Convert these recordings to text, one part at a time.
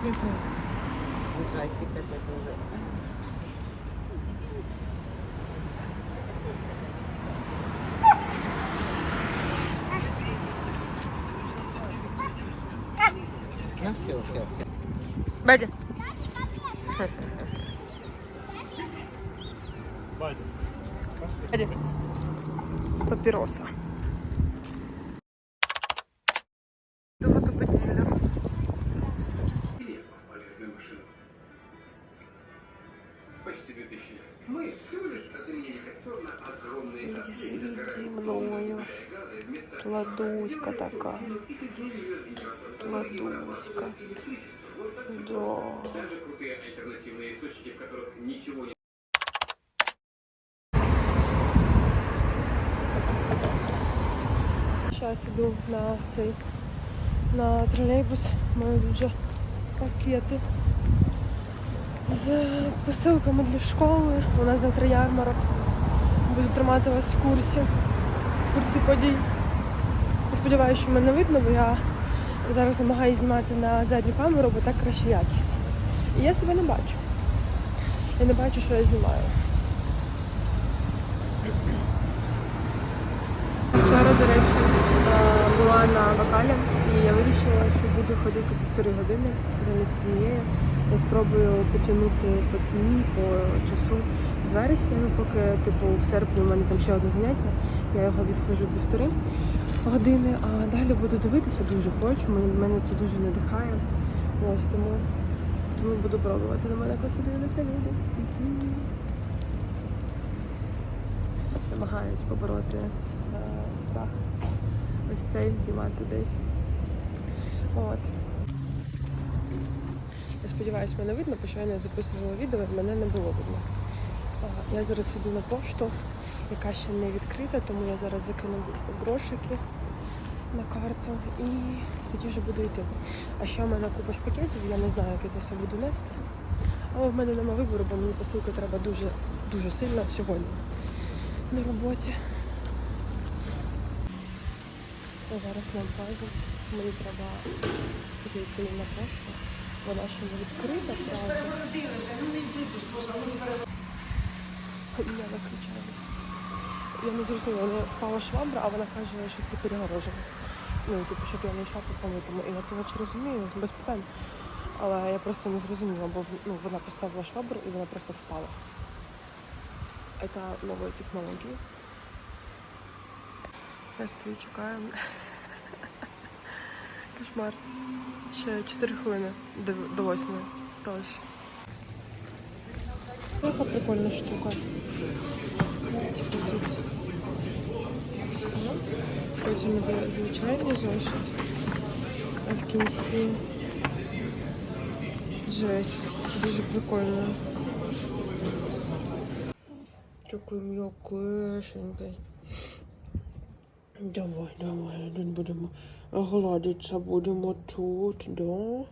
Ужастик какой-то уже. Ну все, все, все. Бедя. Бедя. Папіроса. В которых ничего не Зараз іду на цей на тролейбус. Маю вже пакети з посилками для школи. У нас завтра ярмарок. Буду тримати вас в курсі. В курсі подій. Сподіваюся, що мене видно, бо я зараз намагаюся знімати на задню камеру, бо так краща якість. І я себе не бачу. Я не бачу, що я знімаю. Вчора, до речі, е, була на вокалі і я вирішила, що буду ходити півтори години замість однієї. Я спробую потягнути по ціні, по часу з вересня, ну поки типу в серпні у мене там ще одне заняття, я його відходжу півтори години, а далі буду дивитися, дуже хочу. Мене, це дуже надихає. Ось тому, тому буду пробувати на мене коли дивляться люди. Намагаюсь побороти е, страх. Ось цей знімати десь. От. Я сподіваюся, мене видно, бо що я не записувала відео, мене не було видно. Я зараз іду на пошту, яка ще не відкрита, тому я зараз закину грошики на карту і тоді вже буду йти. А ще в мене купа пакетів, я не знаю, як я це все буду нести. Але в мене немає вибору, бо мені посилка треба дуже, дуже сильно сьогодні на роботі. Я зараз на базі. Мені треба зайти на пошту. Вона ще не відкрита, правда. Я виключаю. Я не зрозуміла, вона впала швабра, а вона каже, що це перегорожено. Ну, типу, щоб я не йшла по помитому. І я то наче розумію, без питань. Але я просто не зрозуміла, бо ну, вона поставила швабру і вона просто впала. Это новые технологии. Я стою, чекаю. Кошмар. Ще 4 хвилини до, до 8. Тож. Яка прикольна штука. Потім звичайний зошит. А в кінці. Жесть. Дуже прикольно. Такий м'якишенький. Давай, давай, тут будемо гладитися будемо тут, да?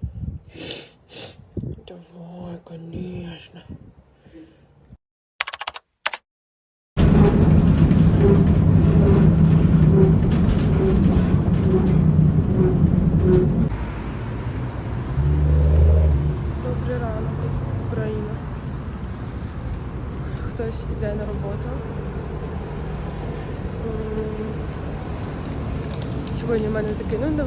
Давай, конечно. Добрий ранок, Україна. Хтось іде на роботу. Сьогодні в мене такий ну, не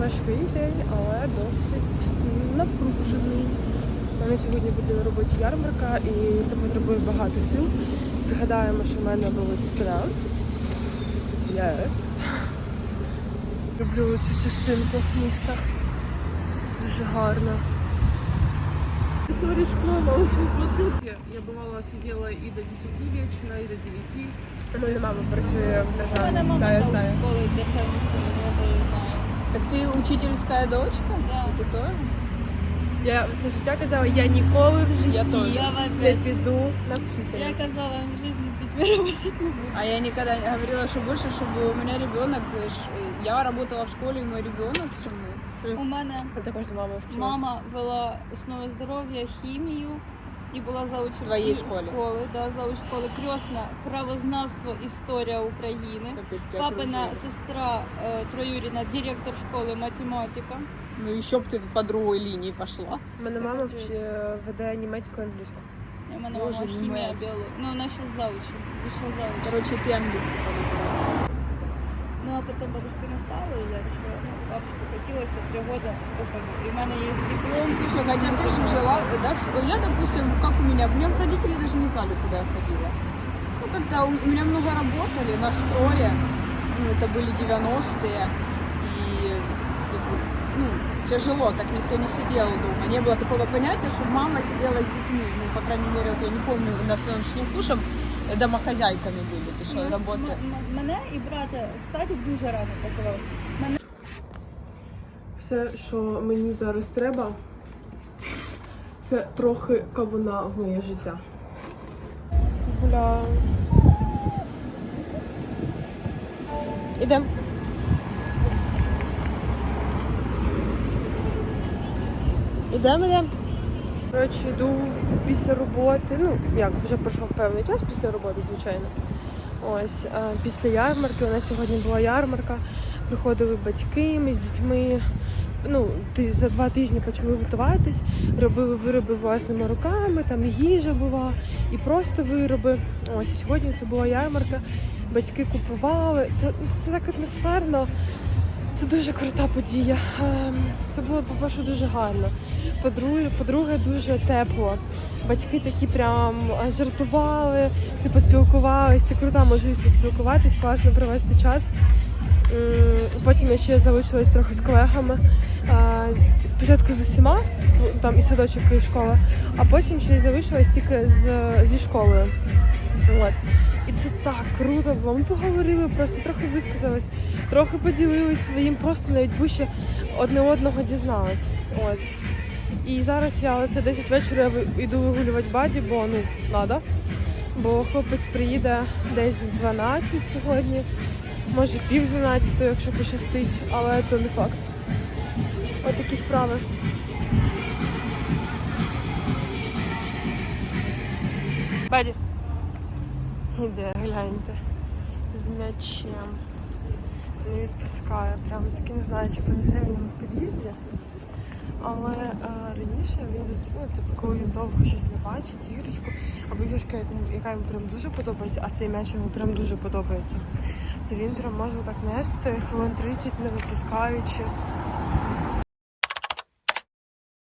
день, але досить напружений. У мене сьогодні буде на роботі ярмарка і це потребує багато сил. Згадаємо, що в мене болить спина. Yes. Люблю цю частинку міста. Дуже гарно. Сорі, школа уже смотрю. Я, я бывала сидела и до 10 вечера, и до 9. У мене мама працює в У мене державі. мама Та, я за знаю. школою державницькою роботою знаю. Так ты учительская дочка? Да. И ты тоже? Я все життя казала, я ніколи в житті Я теж. Я в не опять. піду на Я вчителя. казала, в жизни с детьми работать не буду. А я никогда не говорила, что больше, чтобы у меня ребенок, э, ш- я работала в школе, и мой ребенок со мной. У мене Я також з мамою вчилася. мама вела основи здоров'я, хімію і була зауч В твоїй і- школі? школи, да, зауч школи крьосна, правознавство, історія України. Капец, тебя Папина окружили. сестра е, троюрідна, директор школи математика. Ну еще бы ты по другой линии пошла. У мене мама вчи- веде німецьку англійську. У мене Боже, мама хімія, німецька. біологія. Ну, вона ще завучу. Вийшла завуч. Короче, ты английский полюбила. Ну, а потом бабушка не стала, и я решила, Бабушка хотелось, три года выхожу. И у меня есть диплом. Слушай, хотя ты же жила, да, я, допустим, как у меня, у меня родители даже не знали, куда я ходила. Ну, когда у меня много работали, нас трое, ну, это были 90-е, и как бы, ну, тяжело, так никто не сидел дома. Не было такого понятия, что мама сидела с детьми. Ну, по крайней мере, вот я не помню на своем слуху, чтобы домохозяйками были. Ты что, м- м- Мене і брата в садик дуже рано поздавали. Все, що мені зараз треба, це трохи кавуна в моє життя. Гуляю. Ідемо. Ідемо, ідемо. Коротше, йду після роботи. Ну, як, вже пройшов певний час після роботи, звичайно. Ось, після ярмарки, у нас сьогодні була ярмарка. Приходили батьки, ми з дітьми. Ну, ти- за два тижні почали готуватись, робили вироби власними руками, там їжа була, і просто вироби. Ось і сьогодні це була ярмарка. Батьки купували. Це, це так атмосферно. Це дуже крута подія. Ем, Це було, по-перше, дуже гарно. По-друге, по-друге, дуже тепло. Батьки такі прям жартували, типу спілкувалися. Це крута можливість поспілкуватись, класно провести час. Потім я ще залишилась трохи з колегами. Спочатку з усіма, там і садочок, і школа, а потім ще й залишилась тільки з, зі школою. От. І це так круто було. Ми поговорили, просто трохи висказались, трохи поділились своїм, просто навіть ближче одне одного дізнались. От. І зараз я оце 10 вечора йду вигулювати баді, бо ну треба. Бо хлопець приїде десь в 12 сьогодні, може пів 12, якщо пощастить, але то не факт. От такі справи. Баді. Іде, гляньте. З м'ячем. Не відпускає. Прямо таки не знаю, чи понесе він в під'їзді. Але е, раніше він заснув, типу, коли він довго щось не бачить, іграшку, або іграшка, яка йому прям дуже подобається, а цей м'яч йому прям дуже подобається. То він прям може так нести хвилин 30 не випускаючи.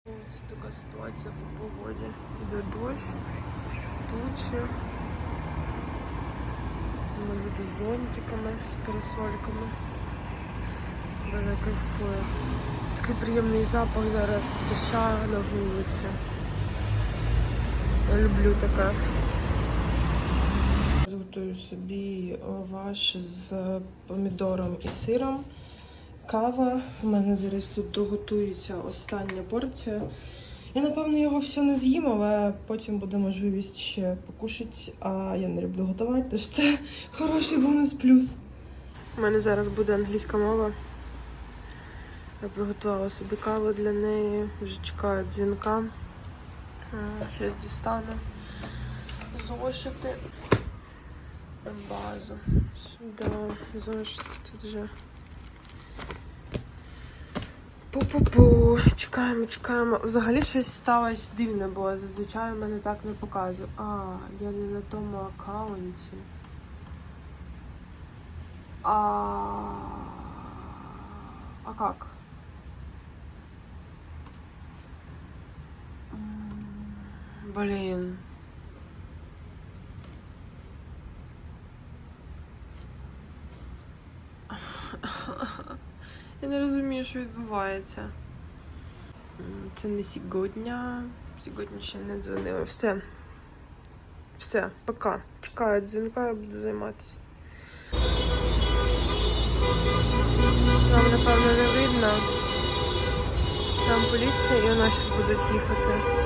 Ось така ситуація по погоді. Іде дощ, тучі. Ми люди з зонтиками, з парасольками. Боже, кайфує. Такий приємний запах зараз доща на вулиці. Я люблю таке. Зготую собі лаваш з помідором і сиром. Кава. У мене зараз тут доготується остання порція. Я, напевно, його все не з'їм, але потім буде можливість ще покушати, а я не люблю готувати, тож це хороший бонус плюс. У мене зараз буде англійська мова. Я приготувала собі каву для неї, вже чекаю дзвінка. Щось дістану. Зошити. Базу. Сюди. Зошити тут вже. Пу-пу-пу. Чекаємо, чекаємо. Взагалі щось сталося дивне, бо зазвичай у мене так не показує. А, я не на тому аккаунті. А, а как? Блін. Я не розумію, що відбувається. Це не сьогодні. Сьогодні ще не дзвонили. Все. Все, пока. Чекаю дзвінка, я буду займатися. Там, напевно, не видно. Там поліція і вона щось будуть їхати.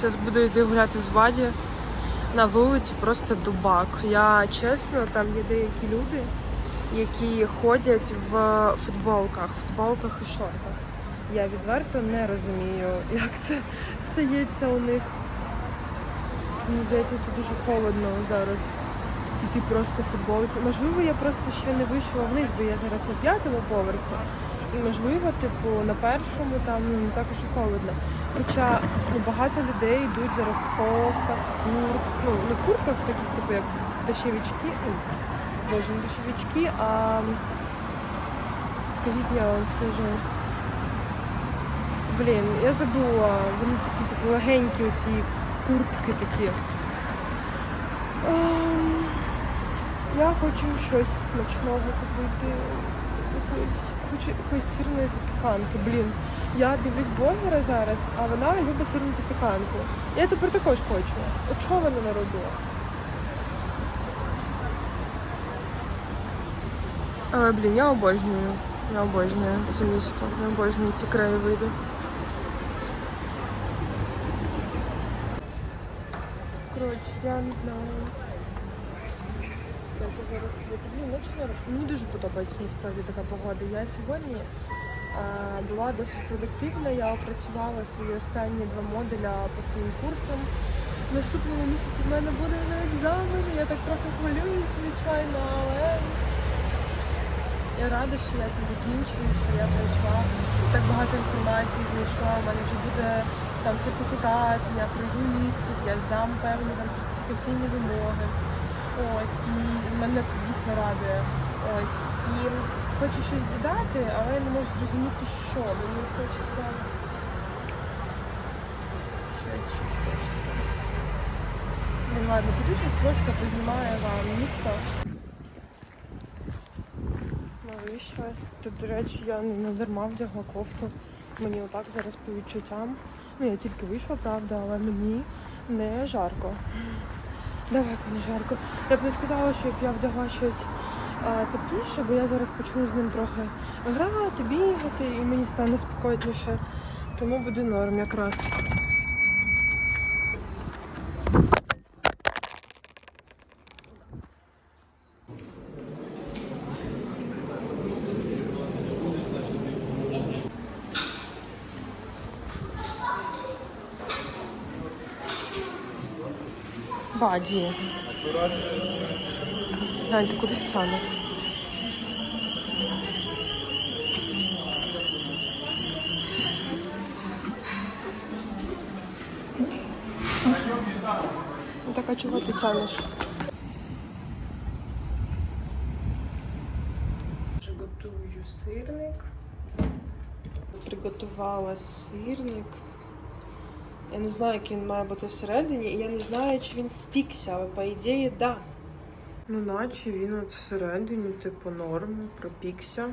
Зараз буду йти гуляти з Баді. На вулиці просто дубак. Я чесно, там є деякі люди, які ходять в футболках, футболках і шортах. Я відверто не розумію, як це стається у них. мені здається, це дуже холодно зараз. І ти просто в футболці. Можливо, я просто ще не вийшла вниз, бо я зараз на п'ятому поверсі. І можливо, типу, на першому там ну, не так і холодно. Хоча ну, багато людей йдуть зараз в кофтах, в куртках, ну не в куртках, таких типу як дощовички, ну, боже, не дощовички, а скажіть, я вам скажу. Блін, я забула, вони такі типу легенькі оці куртки такі. Ем, Я хочу щось смачного купити. Якоїсь, хочу якоїсь сирної запіканки. Блін. Я дивлюсь блогера зараз, а вона любить сирну запіканку. Я тепер також хочу. От що вона не робила? Але, блін, я обожнюю. Я обожнюю це місто. Я обожнюю ці краєвиди. Коротше, я не знаю. Я зараз ночі Мені дуже подобається насправді така погода. Я сьогодні а, була досить продуктивна. Я опрацювала свої останні два модуля по своїм курсам. Наступному місяці в мене буде вже екзамен. Я так трохи хвилююсь, звичайно, але я рада, що я це закінчую, що я пройшла так багато інформації, знайшла. У мене вже буде там сертифікат, я пройду іспит, я здам певні там сертифікаційні вимоги. Ось, і мене це дійсно радує. Ось. І хочу щось додати, але я не можу зрозуміти, що. Мені хочеться. Щось, щось хочеться. Ну ладно, піду щось просто познімаю вам місто. Навіщо? Тут, до речі, я не дарма вдягла кофту. Мені отак зараз по відчуттям. Ну, я тільки вийшла, правда, але мені не жарко. Далеко не жарко. Я б не сказала, що я вдягла щось тепліше, бо я зараз почну з ним трохи грати, бігати, і мені стане спокійніше. Тому буде норм якраз. Баді. Гляньте, кудись тяне. Ну, Так, а чого ти тянеш? Вже готую сирник. Приготувала сирник. Я не знаю, який він має бути всередині, і я не знаю, чи він спікся, але по ідеї, да. Ну, наче він от всередині, типу, норм, пропікся.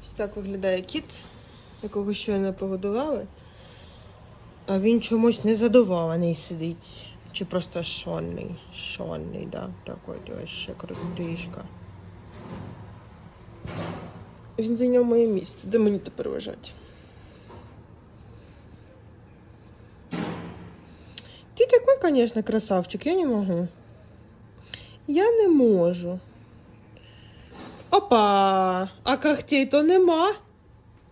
Ось так виглядає кіт, якого щойно погодували. А він чомусь незадоволений сидить. Чи просто шонний. Шонний, да. Такий ось ще крутишка. Він зайняв моє місце. Де мені тепер лежать? Конечно, красавчик, я не можу. Я не можу. Опа! А когтей то нема.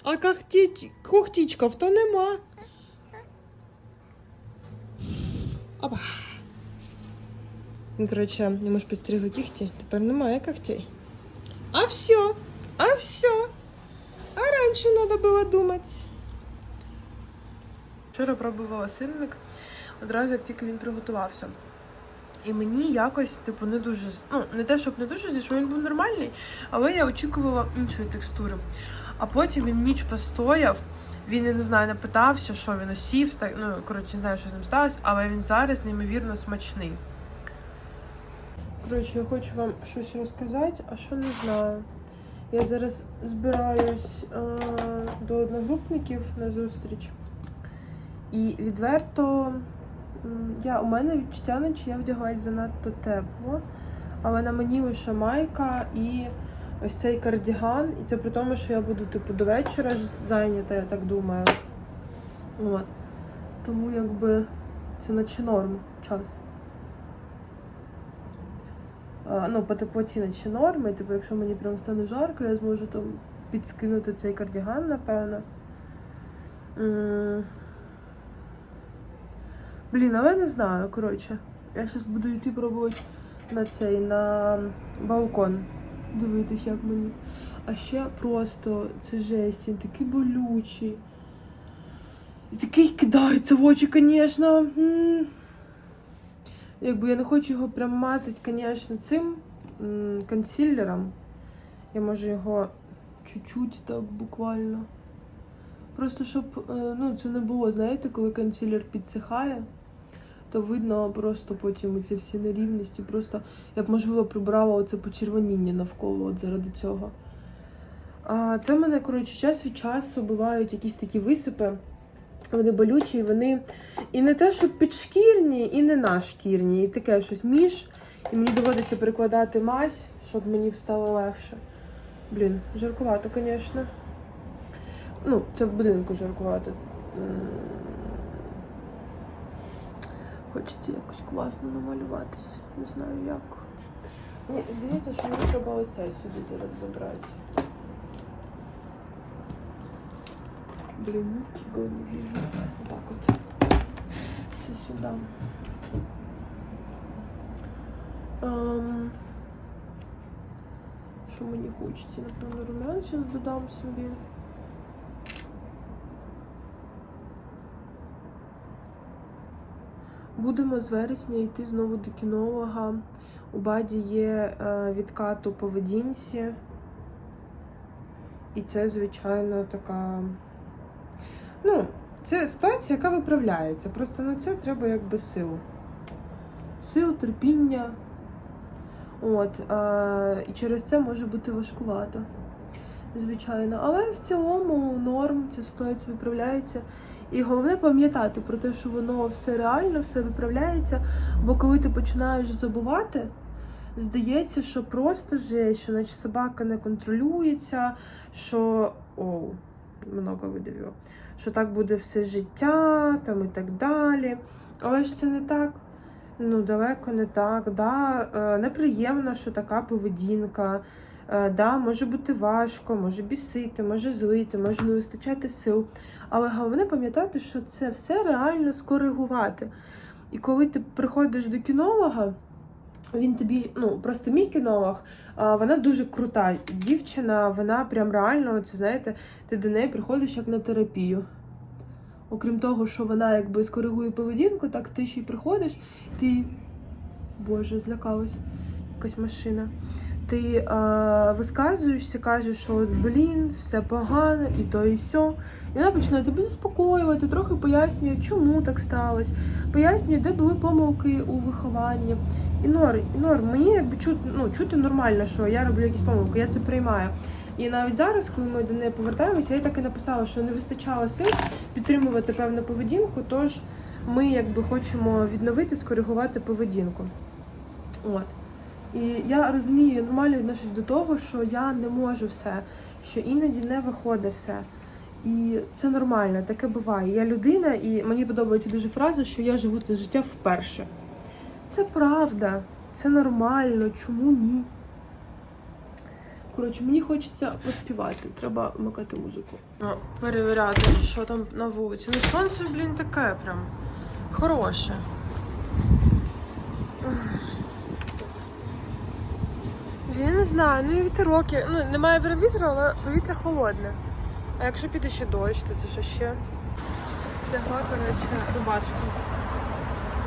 А когті... когтічків то нема. Опа. Він, коротше, йому ж підстригли кігті, тепер немає когтей. А все. А все. А раньше надо было думать. Вчора пробувала сирник одразу, як тільки він приготувався. І мені якось, типу, не дуже. Ну, не те, щоб не дуже зійшов, він був нормальний, але я очікувала іншої текстури. А потім він ніч постояв, він, я не знаю, не питався, що він осів, так, ну, коротше, не знаю, що з ним сталося, але він зараз неймовірно смачний. Коротше, я хочу вам щось розказати, а що не знаю. Я зараз збираюсь е, до одногрупників на зустріч. І відверто я, у мене відчуття, наче я вдягаюсь занадто тепло, але на мені лише майка і ось цей кардіган. І це при тому, що я буду типу до вечора зайнята, я так думаю. От. Тому якби це наче норм час. Ну, по теплоті наче норми. Типу, якщо мені прям стане жарко, я зможу там підскинути цей кардіган, напевно. Блін, але не знаю, коротше. Я зараз буду йти пробувати на цей, на балкон. Дивитись, як мені. А ще просто це жесть, він такий болючий. І такий кидається в очі, звісно. Якби я не хочу його прям мазати, звісно, цим консилером. Я можу його чуть-чуть так буквально. Просто щоб е, ну, це не було, знаєте, коли консилер підсихає, то видно просто потім ці всі нерівності. Просто я б можливо прибрала оце почервоніння навколо от заради цього. А це в мене, коротше, час від часу бувають якісь такі висипи. Вони болючі, вони і не те, що підшкірні, і не нашкірні, і таке щось між. І мені доводиться перекладати мазь, щоб мені стало легше. Блін, жаркувато, звісно. Ну, це в будинку жаркувато. М. Хочеться якось класно намалюватись. Не знаю як. Мені здається, що мені треба оце сюди зараз забрати. Блин, ничего не вижу. Вот так вот. Все сюда. Ем, Що мені хочеться? Напевно, румян зараз додам собі. Будемо з вересня йти знову до кінолога. У баді є е, відкат у поведінці. І це, звичайно, така. Ну, це ситуація, яка виправляється. Просто на це треба якби сил. Сил, терпіння. От, а, і через це може бути важкувато. Звичайно. Але в цілому норм, ця ситуація виправляється. І головне пам'ятати про те, що воно все реально, все виправляється. Бо коли ти починаєш забувати, здається, що просто же, що наче собака не контролюється, що. Оу, много видавило що так буде все життя там і так далі. Але ж це не так. Ну, далеко не так. Да, е, неприємно, що така поведінка. Е, Да, може бути важко, може бісити, може злити, може не вистачати сил. Але головне пам'ятати, що це все реально скоригувати. І коли ти приходиш до кінолога, він тобі, ну просто мій кінолог, вона дуже крута дівчина, вона прям реально, це знаєте, ти до неї приходиш як на терапію. Окрім того, що вона якби скоригує поведінку, так ти ще й приходиш, ти. Боже, злякалась якась машина. Ти а, висказуєшся, кажеш, що блін, все погано, і то, і сьо. І вона починає тебе заспокоювати, трохи пояснює, чому так сталося, пояснює, де були помилки у вихованні. І нор, і нор, мені якби чути, ну, чути нормально, що я роблю якісь помилки, я це приймаю. І навіть зараз, коли ми до неї повертаємося, я так і написала, що не вистачало сил підтримувати певну поведінку, тож ми якби хочемо відновити, скоригувати поведінку. От. І я розумію, я нормально відношусь до того, що я не можу все, що іноді не виходить все. І це нормально, таке буває. Я людина, і мені подобається дуже фраза, що я живу це життя вперше. Це правда, це нормально, чому ні? Коротше, мені хочеться поспівати, треба вмикати музику. Перевіряти, що там на вулиці. Ну, сонце, блін, таке прям хороше. Я не знаю, ну і вітерок. є. Ну, немає прям вітру, але повітря холодне. А якщо піде ще дощ, то це що ще? Гра, коротше, рубашки.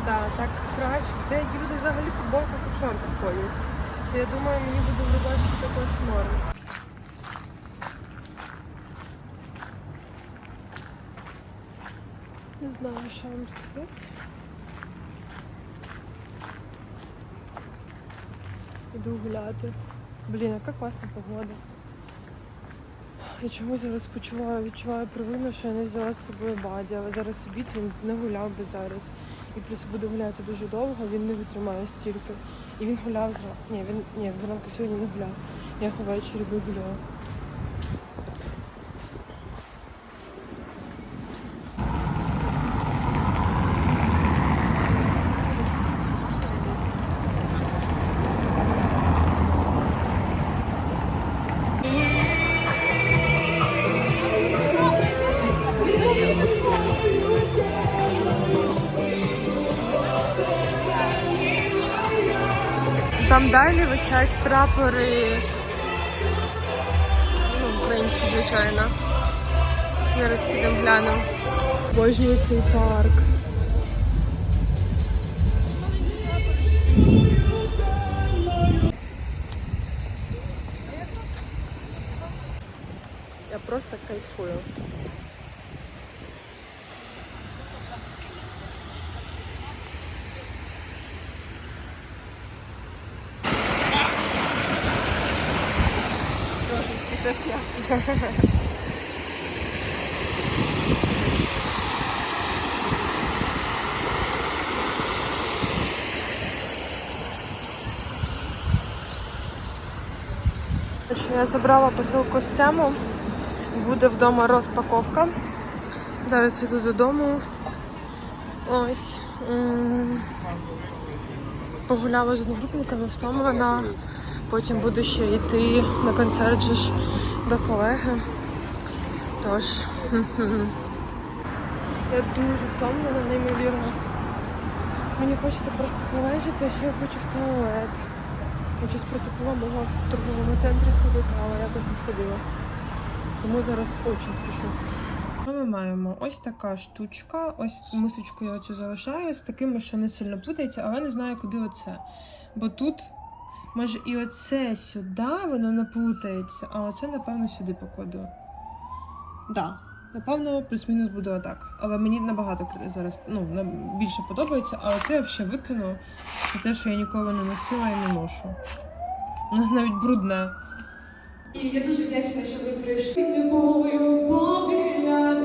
Так, так краще. Деякі люди взагалі футболках і в шортах ходять. То я думаю, мені буде в рубашці також норм. Не знаю, що вам сказати. Іду гуляти. Блін, яка класна погода. Я чомусь зараз почуваю, відчуваю провину, що я не взяла з собою баді, але зараз обід він не гуляв би зараз. І плюс буде гуляти дуже довго, він не витримає стільки. І він гуляв зранку. Ні, він ні, зранку сьогодні не гуляв. Я ввечері вигуляла. Прапори. Ну, українські, звичайно. Зараз підемо глянемо. Обожнюю цей парк. Я забрала посилку з тему. Буде вдома розпаковка. Зараз іду додому. Ось. Погуляла з одногрупниками, втомлена. Потім буду ще йти на концерт до колеги. Тож. Я дуже втомлена, неймовірно. Мені хочеться просто полежати, що я хочу в туалет. Я щось протопила, могла в торговому центрі сходити, але якось не сходила. Тому зараз дуже спішу. Що ми маємо? Ось така штучка. Ось мисочку я оцю залишаю з такими, що не сильно плутається, але не знаю, куди оце. Бо тут, може, і оце сюди, воно не плутається, а оце, напевно, сюди покладу. Да. Напевно, плюс-мінус буде отак. Але мені набагато зараз ну, більше подобається, а оце я взагалі викину. Це те, що я ніколи не носила і не ношу. Навіть брудне. І я дуже вдячна, що ви прийшли тобою з повіля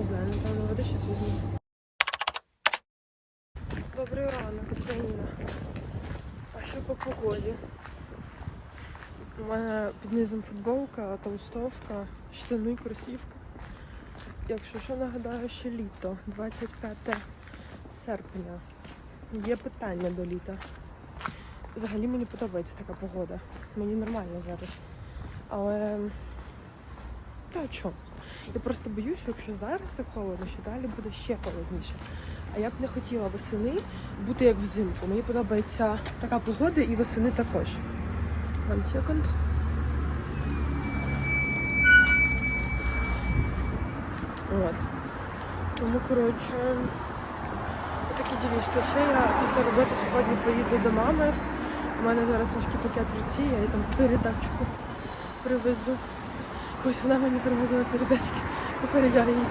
Не знаю, напевно, води щось візьму. Добрий ранок, Україна. А що по погоді? У мене під низом футболка, толстовка, штани, кросівка. Якщо що, нагадаю, ще літо, 25 серпня. Є питання до літа. Взагалі мені подобається така погода. Мені нормально зараз. Але та чо? Я просто боюсь, що якщо зараз так холодно, що далі буде ще холодніше. А я б не хотіла восени бути як взимку. Мені подобається така погода і восени також. One second. От. Тому, коротше, такі ділішки. Ще я після роботи сьогодні поїду до мами. У мене зараз трошки пакет в руці, я їй там передачку привезу. Ось вона мені привезла передачки. Я їй.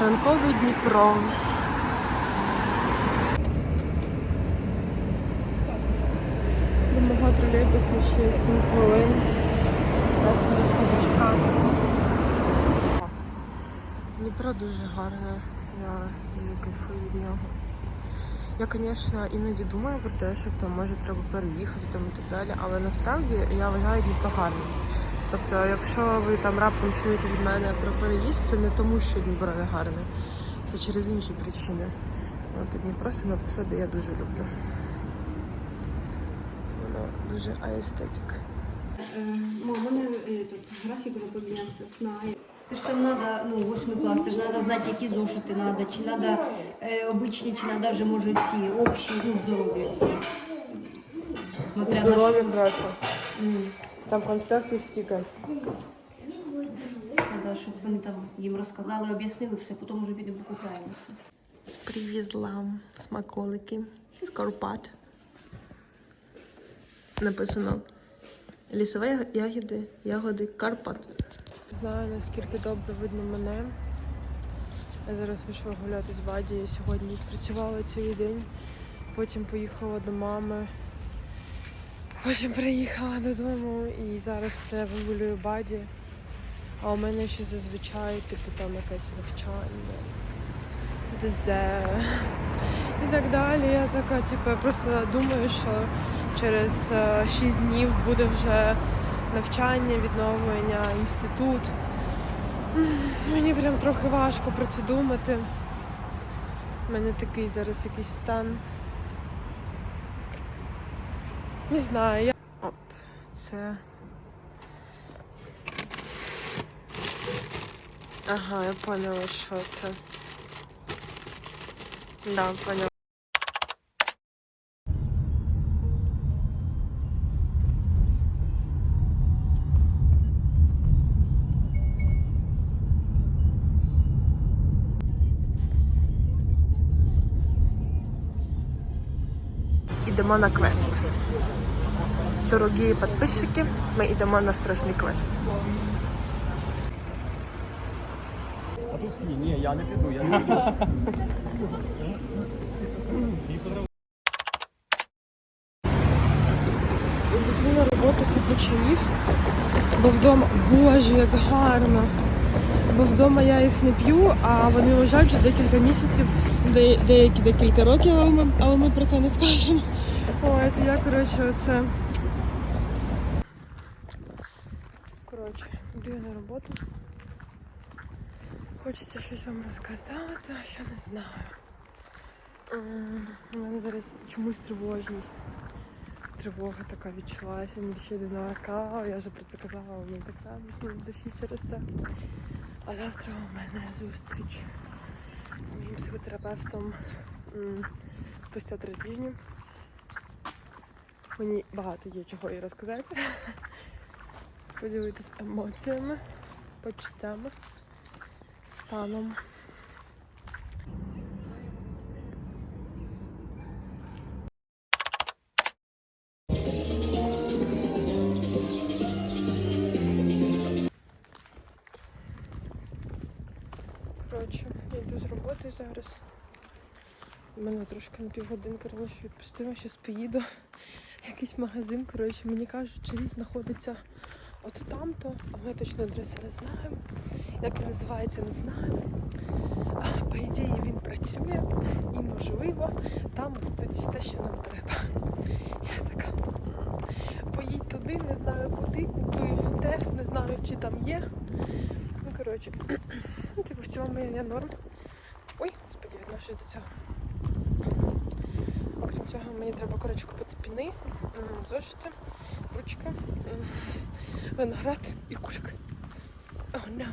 Ранковий Дніпро. До мого тролейбусу ще 7 хвилин. Дніпро дуже гарне, я кайфую від нього. Я, звісно, іноді думаю про те, що там може треба переїхати там і так далі, але насправді я вважаю Дніпро гарним. Тобто, якщо ви там раптом чуєте від мене про переїзд, це не тому, що Дніпро не гарне, це через інші причини. От Дніпро саме по собі я дуже люблю. Воно дуже аестетик. Ну, мене е, графік вже помінявся сна. Це ж там треба, ну, восьмий клас, це ж треба знати, які зошити треба, чи треба обичні, чи треба вже, може, ці общі, ну. Смотря на Здоров'я брати. М. Там конспекти стільки. Треба, щоб вони там їм розказали, об'яснили все, потім вже підемо покупаємо. Привезла смаколики з Карпат. Написано лісові ягоди, ягоди Карпат. Знаю, наскільки добре видно мене. Я зараз вийшла гуляти з Баді. Я сьогодні працювала цілий день, потім поїхала до мами, потім приїхала додому і зараз це вигулюю Баді. А у мене ще зазвичай типу там якесь навчання. ДЗ і так далі. Я така, типу, просто думаю, що через 6 днів буде вже навчання, відновлення, інститут. Мені прям трохи важко про це думати. У мене такий зараз якийсь стан. Не знаю, я. От, це. Ага, я поняла, що це. Да, поняла. Ідемо на квест. Дорогі підписчики, ми йдемо на страшний квест. А тут всі, ні, я не піду, я не піду. Біжу на роботу купучинів, бо вдома, боже, як гарно. Бо вдома я їх не п'ю, а вони лежать вже декілька місяців, деякі декілька років, але ми, але ми про це не скажемо. Ой, то я, коротше, оце. Коротше, йду я на роботу. Хочеться щось вам розказати, а що не знаю. У мене зараз чомусь тривожність тривога така відчулася, не ще один накал, я вже про це казала, у мене так радісно душі через це. А завтра у мене зустріч з моїм психотерапевтом спустя три тижні. Мені багато є чого їй розказати. Поділитися емоціями, почуттями, станом. Коротше, я йду з роботи зараз. У мене трошки на півгодинки раніше відпустила, зараз поїду. Якийсь магазин, коротше, мені кажуть, що він знаходиться от там-то, а ми точно адреси не знаємо. Як він називається, не знаємо. По ідеї він працює і можливо там буде те, що нам треба. Я така. Поїдь туди, не знаю куди, купи те, не знаю, чи там є. Ну, коротше, ну, типу, в цілому я норм. Ой, господи, відношусь до цього. Окрім цього, мені треба, коротше, купити піни, зошити, ручка, виноград і кулька. Oh, no.